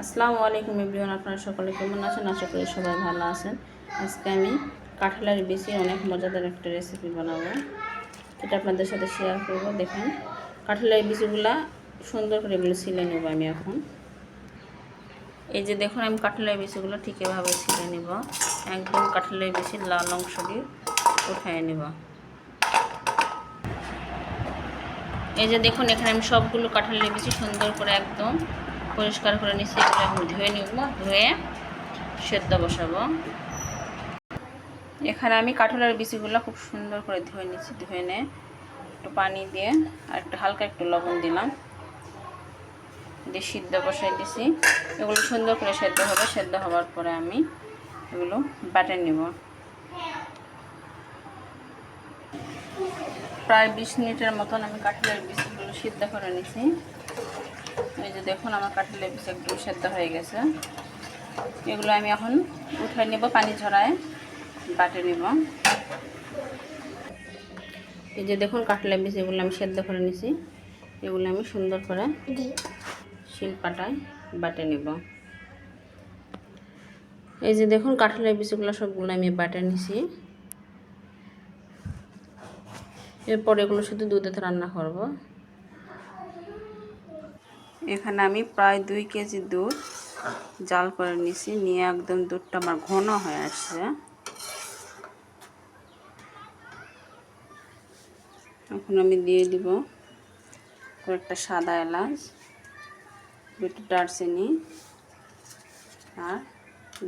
আসসালামু আলাইকুম এভরিওয়ান, আপনারা সকলে কেমন আছেন? আশা করি সবাই ভালো আছেন। আজকে আমি কাঁঠালের বেশি অনেক মজাদার একটা রেসিপি বানাবো। এটা আপনাদের সাথে শেয়ার করব, দেখেন। কাঁঠালের বিচিগুলা সুন্দর করে এগুলো ছিলে নেব আমি এখন। এই যে দেখুন, আমি কাঁঠালের বিচিগুলো ঠিক এভাবে ছিলে নেব। একদম কাঁঠালের বেশি লাল অংশটি উঠায় নেব। এই যে দেখুন, এখানে আমি সবগুলো কাঁঠালের বেশি সুন্দর করে একদম পরিষ্কার করে নিচ্ছি, এগুলো এখন ধুয়ে নিব, ধুয়ে সেদ্ধ বসাবো। এখানে আমি কাঁঠালের বিচিগুলো খুব সুন্দর করে ধুয়ে নিচ্ছি, ধুয়ে নিয়ে একটু পানি দিয়ে, আর একটু হালকা একটু লবণ দিলাম। দিয়ে সিদ্ধ বসাই দিছি, এগুলো সুন্দর করে সেদ্ধ হবে, সেদ্ধ হওয়ার পরে আমি এগুলো বাটে নিব। প্রায় বিশ মিনিটের মতন আমি কাঁঠালের বিচিগুলো সিদ্ধ করে নিছি। এই যে দেখুন আমার কাঁঠালের বিচি একদম সেদ্ধ হয়ে গেছে। এগুলো আমি এখন উঠাই নেব পানি ঝরায় বাটে নেব। এই যে দেখুন কাঁঠালের বিচি এগুলো আমি সেদ্ধ করে নিছি। এগুলো আমি সুন্দর করে শিল পাটায় বাটে নেব। এই যে দেখুন কাঁঠালের বিচিগুলো সবগুলো আমি বাটে নিছি। এরপর এগুলো শুধু দুধেতে রান্না করব। এখানে আমি প্রায় দুই কেজি দুধ জাল করে নিছি, নিয়ে একদম দুধটা আমার ঘন হয়ে আসছে। এখন আমি দিয়ে দিব কয়েকটা সাদা এলাচ, দুটো দারচিনি আর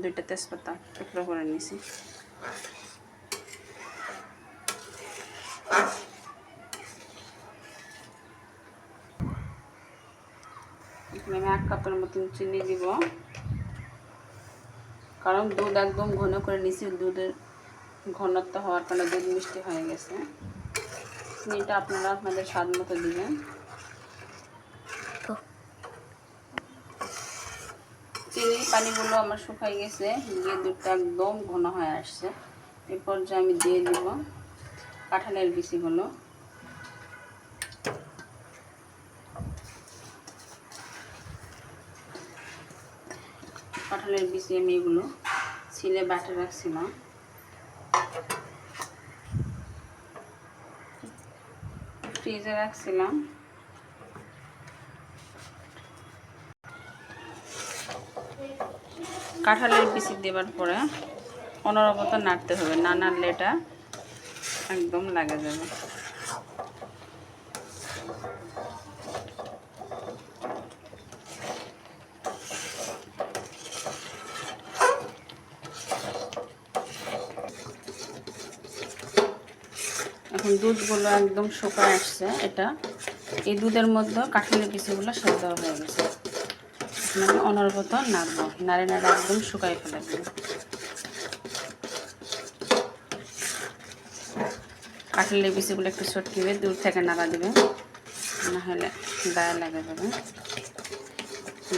দুইটা তেজপাতা টুকরো করে নিছি। এখানে আমি এক কাপের মতন চিনি দিব। কারণ দুধ একদম ঘন করে নিছি, দুধের ঘনত্ব হওয়ার কারণে দুধ মিষ্টি হয়ে গেছে। চিনিটা আপনারা আপনাদের স্বাদ মতো দিবেন। চিনি পানিগুলো আমার শুকাই গেছে গিয়ে দুধটা একদম ঘন হয়ে আসছে। এরপর যে আমি দিয়ে দিব কাঁঠালের বিচিগুলো। কাঁঠালের বিচি আমি এগুলো ছিলে বাটে রাখছিলাম। ফ্রিজে রাখছিলাম। কাঁঠালের বিচি দেবার পরে অনবরত নাড়তে হবে, না নাড়লে এটা একদম লাগে যাবে। দুধগুলো একদম শুকায় আসছে, এটা। এই দুধের মধ্যে কাঁঠালের পিসিগুলো সেদ্ধ হয়ে গেছে। মানে অনর্গত নাড়ব, নাড়ে নাড়ে একদম শুকাই ফেলে কাঁঠালের পিসিগুলো একটু ছটকিবে দূর থেকে নাড়া দেবে, না হলে গায়ে লাগে যাবে।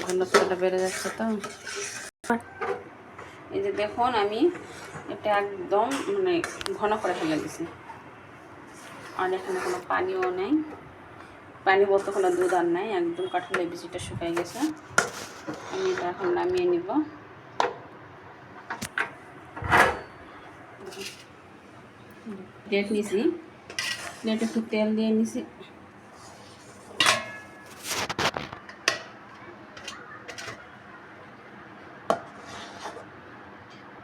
ঘনত্বটা বেড়ে যাচ্ছে তো। এই যে দেখুন, আমি এটা একদম মানে ঘন করে ফেলে দিছি। আর এখানে কোনো পানিও নেই। পানি বলতে কোনো দুধ আর নাই, একদম কাঁঠালের বিচিটা শুকাই গেছে। আমি এটা এখন নামিয়ে নিব। প্লেট নিছি। প্লেটে একটু তেল দিয়ে নিছি।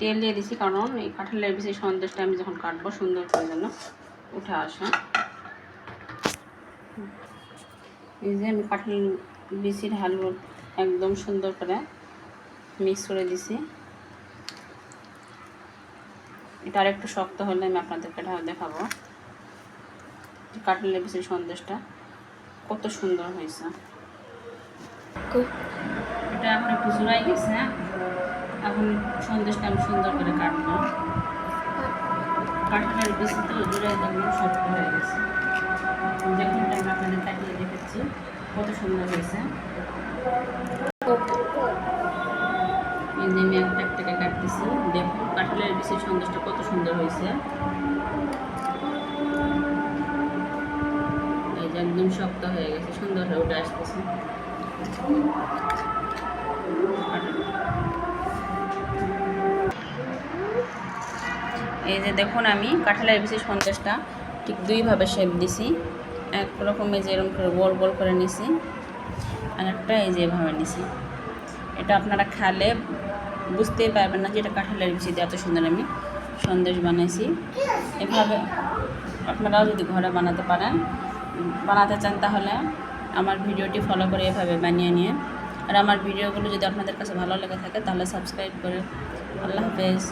তেল দিয়ে দিছি কারণ এই কাঁঠালের বিচি সন্দেশটা আমি যখন কাটবো সুন্দর করে যেন উঠে আসে। এই যে আমি কাঁঠাল বিচির হালুয়া একদম সুন্দর করে মিক্স করে দিছি। এটা আর একটু শক্ত হলে আমি আপনাদেরকে দেখাবো। কাঁঠালের বিচির সন্দেশটা কত সুন্দর হয়েছে। এটা এখন একটু জোড়াই গেছে। এখন সন্দেশটা আমি সুন্দর করে কাটবো। কাঁঠালের বিচি তো জোড়াই একদম শক্ত হয়ে গেছে। দেখুন আমি আপনাদের কাটিয়ে দেখেছি কত সুন্দর হয়েছে। আমি একটা একটা কাটতেছি। দেখুন কাঁঠালের বিচি সন্দেশটা কত সুন্দর হয়েছে। এই যে একদম শক্ত হয়ে গেছে, সুন্দর হয়ে উঠে আসতেছে। এই যে দেখুন আমি কাঁঠালের বিচি সন্দেশটা ঠিক দুইভাবে শেপ দিছি। এক রকমের যে এরকম করে গোল গোল করে নিছি, আর একটা এই যে এভাবে নিছি। এটা আপনারা খেলে বুঝতেই পারবেন না যে এটা কাঁঠালের বিচিতে এত সুন্দর আমি সন্দেশ বানাইছি। এভাবে আপনারাও যদি ঘরে বানাতে পারেন, বানাতে চান তাহলে আমার ভিডিওটি ফলো করে এভাবে বানিয়ে নিয়ে আর আমার ভিডিওগুলো যদি আপনাদের কাছে ভালো লেগে থাকে তাহলে সাবস্ক্রাইব করে। আল্লাহ হাফেজ।